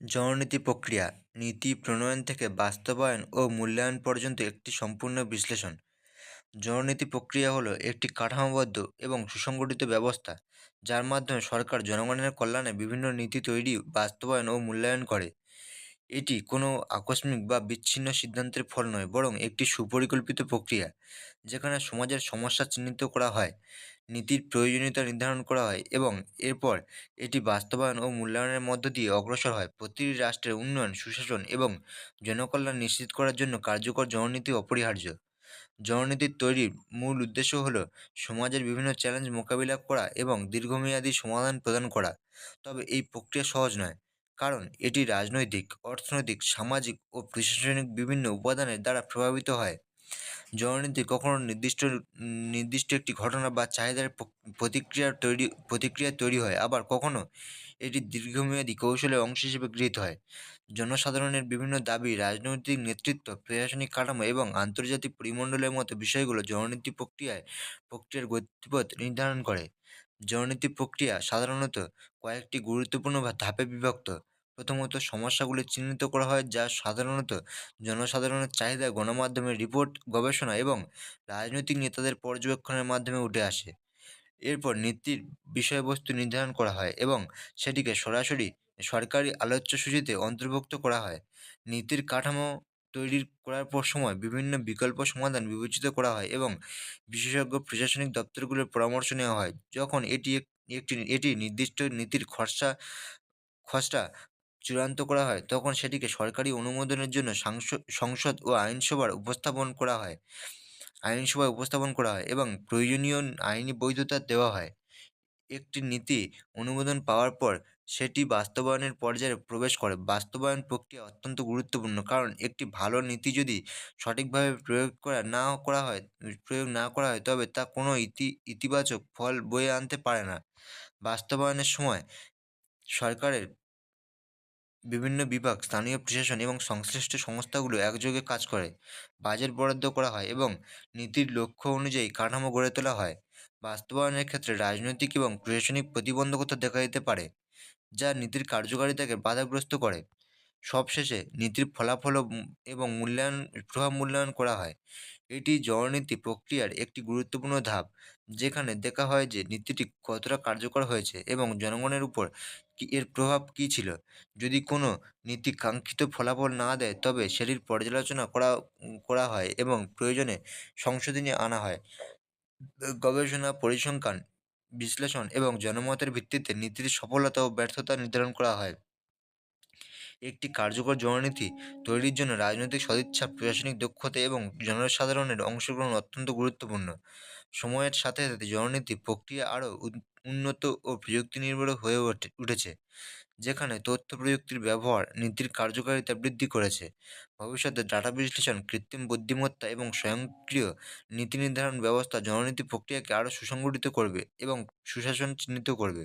জননীতি প্রক্রিয়া, নীতি প্রণয়ন থেকে বাস্তবায়ন ও মূল্যায়ন পর্যন্ত একটি সম্পূর্ণ বিশ্লেষণ। জননীতি প্রক্রিয়া হলো একটি কাঠামোবদ্ধ এবং সুসংগঠিত ব্যবস্থা, যার মাধ্যমে সরকার জনগণের কল্যাণে বিভিন্ন নীতি তৈরি, বাস্তবায়ন ও মূল্যায়ন করে। এটি কোনো আকস্মিক বা বিচ্ছিন্ন সিদ্ধান্তের ফল নয়, বরং একটি সুপরিকল্পিত প্রক্রিয়া, যেখানে সমাজের সমস্যা চিহ্নিত করা হয়, নীতির প্রয়োজনীয়তা নির্ধারণ করা হয় এবং এরপর এটি বাস্তবায়ন ও মূল্যায়নের মধ্য দিয়ে অগ্রসর হয়। প্রতিটি রাষ্ট্রের উন্নয়ন, সুশাসন এবং জনকল্যাণ নিশ্চিত করার জন্য কার্যকর জননীতি অপরিহার্য। জননীতির তৈরির মূল উদ্দেশ্য হল সমাজের বিভিন্ন চ্যালেঞ্জ মোকাবিলা করা এবং দীর্ঘমেয়াদী সমাধান প্রদান করা। তবে এই প্রক্রিয়া সহজ নয়। কারণ এটি রাজনৈতিক, অর্থনৈতিক, সামাজিক ও প্রশাসনিক বিভিন্ন উপাদানের দ্বারা প্রভাবিত হয়। জননীতি কখনো নির্দিষ্ট নির্দিষ্ট একটি ঘটনা বা চাহিদার প্রতিক্রিয়া তৈরি প্রতিক্রিয়া তৈরি হয়, আবার কখনো এটি দীর্ঘমেয়াদী কৌশলের অংশ হিসেবে গৃহীত হয়। জনসাধারণের বিভিন্ন দাবি, রাজনৈতিক নেতৃত্ব, প্রশাসনিক কাঠামো এবং আন্তর্জাতিক পরিমণ্ডলের মতো বিষয়গুলো জননীতি প্রক্রিয়ায়, প্রক্রিয়ার গতিপথ নির্ধারণ করে। জননীতি প্রক্রিয়া সাধারণত কয়েকটি গুরুত্বপূর্ণ বা ধাপে বিভক্ত। প্রথমত সমস্যাগুলি চিহ্নিত করা হয় যা সাধারণত জনসাধারণের চাহিদা, গণমাধ্যমের রিপোর্ট, গবেষণা এবং রাজনৈতিক নেতাদের পর্যবেক্ষণের মাধ্যমে উঠে আসে। এরপর নীতির বিষয়বস্তু নির্ধারণ করা হয় এবং সেটিকে সরাসরি সরকারি আলোচ্য সূচিতে অন্তর্ভুক্ত করা হয়। নীতির কাঠামো তৈরি করার পর সময় বিভিন্ন বিকল্প সমাধান বিবেচিত করা হয় এবং বিশেষজ্ঞ প্রশাসনিক দপ্তরগুলোর পরামর্শ নেওয়া হয়। যখন এটি একটি, এটি নির্দিষ্ট নীতির খসড়া খসড়া চূড়ান্ত করা হয়, তখন সেটিকে সরকারি অনুমোদনের জন্য সংসদ ও আইনসভার উপস্থাপন করা হয়। আইনসভায় উপস্থাপন করা হয় এবং প্রয়োজনীয় আইনি বৈধতা দেওয়া হয়। একটি নীতি অনুমোদন পাওয়ার পর সেটি বাস্তবায়নের পর্যায়ে প্রবেশ করে। বাস্তবায়ন প্রক্রিয়া অত্যন্ত গুরুত্বপূর্ণ, কারণ একটি ভালো নীতি যদি সঠিকভাবে প্রয়োগ করা না করা হয়, প্রয়োগ না করা হয়, তবে তা কোনো ইতি, ইতিবাচক ফল বয়ে আনতে পারে না। বাস্তবায়নের সময় সরকারের বিভিন্ন বিভাগ, স্থানীয় প্রশাসন এবং সংশ্লিষ্ট সংস্থাগুলো একযোগে কাজ করে, বাজেট বরাদ্দ করা হয় এবং নীতির লক্ষ্য অনুযায়ী কাঠামো গড়ে তোলা হয়। বাস্তবায়নের ক্ষেত্রে রাজনৈতিক এবং প্রশাসনিক প্রতিবন্ধকতা দেখা দিতে পারে, যা নীতির কার্যকারিতাকে বাধাগ্রস্ত করে। সবশেষে নীতির ফলাফল এবং মূল্যায়ন, প্রভাব মূল্যায়ন করা হয়। এটি জননীতি প্রক্রিয়ার একটি গুরুত্বপূর্ণ ধাপ, যেখানে দেখা হয় যে নীতিটি কতটা কার্যকর হয়েছে এবং জনগণের উপর কি, এর প্রভাব কী ছিল। যদি কোনো নীতি কাঙ্ক্ষিত ফলাফল না দেয়, তবে সেটির পর্যালোচনা করা করা হয় এবং প্রয়োজনে সংশোধনী আনা হয়। গবেষণা, পরিসংখ্যান, বিশ্লেষণ এবং জনমতের ভিত্তিতে নীতির সফলতা ও ব্যর্থতা নির্ধারণ করা হয়। একটি কার্যকর জননীতি তৈরির জন্য রাজনৈতিক সদিচ্ছা, প্রশাসনিক দক্ষতা এবং জনসাধারণের অংশগ্রহণ অত্যন্ত গুরুত্বপূর্ণ। সময়ের সাথে সাথে জননীতি প্রক্রিয়া আরও উন্নত ও প্রযুক্তি নির্ভর হয়ে উঠেছে, যেখানে তথ্য প্রযুক্তির ব্যবহার, নীতির কার্যকারিতা বৃদ্ধি করেছে। ভবিষ্যতে ডাটা বিশ্লেষণ, কৃত্রিম বুদ্ধিমত্তা এবং স্বয়ংক্রিয় নীতি নির্ধারণ ব্যবস্থা জননীতি প্রক্রিয়াকে আরও সুসংগঠিত করবে এবং সুশাসন চিহ্নিত করবে।